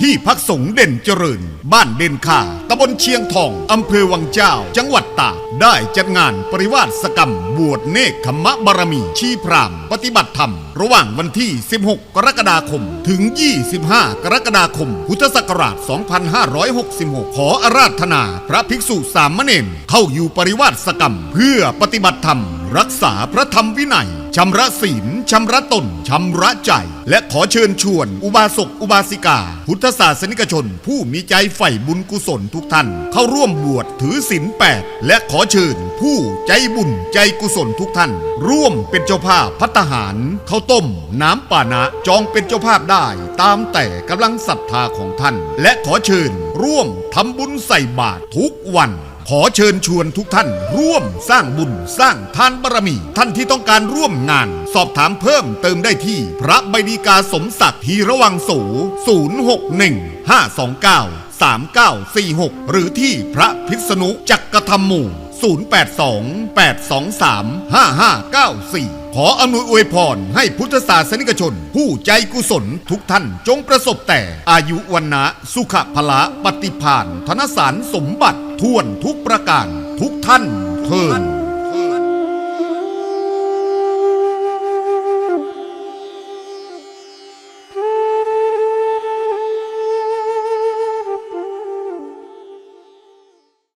ที่พักสงฆ์เด่นเจริญ บ้านเด่นค่าตำบลเชียงทอง อำเภอวังเจ้า จังหวัดตาก ได้จัดงานปริวาสกรรม บวชเนกขมะบารมี ชีพราม ปฏิบัติธรรม ระหว่างวันที่ 16 กรกฎาคม ถึง 25 กรกฎาคม พุทธศักราช 2566 ขออาราธนา พระภิกษุสามเณรเข้าอยู่ปริวาสกรรม เพื่อปฏิบัติธรรม รักษาพระธรรมวินัยชำระศีล ชำระตนชำระใจ และขอเชิญชวน อุบาสกอุบาสิกา พุทธศาสนิกชน ผู้มีใจใฝ่บุญกุศลทุกท่าน เข้าร่วมบวชถือศีลแปดและขอเชิญ ผู้ใจบุญใจกุศลทุกท่าน ร่วมเป็นเจ้าภาพพัตตาหารข้าวต้ม น้ำป่านะจองเป็นเจ้าภาพได้ ตามแต่กำลังศรัทธาของท่าน และขอเชิญ ร่วมทำบุญใส่บาตรทุกวัน ขอเชิญชวนทุกท่าน ร่วมสร้างบุญสร้างทานบารมี ท่านที่ต้องการร่วมงาน สอบถามเพิ่มเติมได้ที่ พระใบดีกาสมศักดิ์ทีระวังโส061 529 3946 หรือที่พระพิษณุจักกระทำหมู่ 082 823 5594 ขออำนวยอวยพรให้พุทธศาสนิกชน ผู้ใจกุศลทุกท่านจงประสบแต่อายุวันนะสุขพละปฏิพานธนสารสมบัติท่วนทุกประการทุกท่านเทิน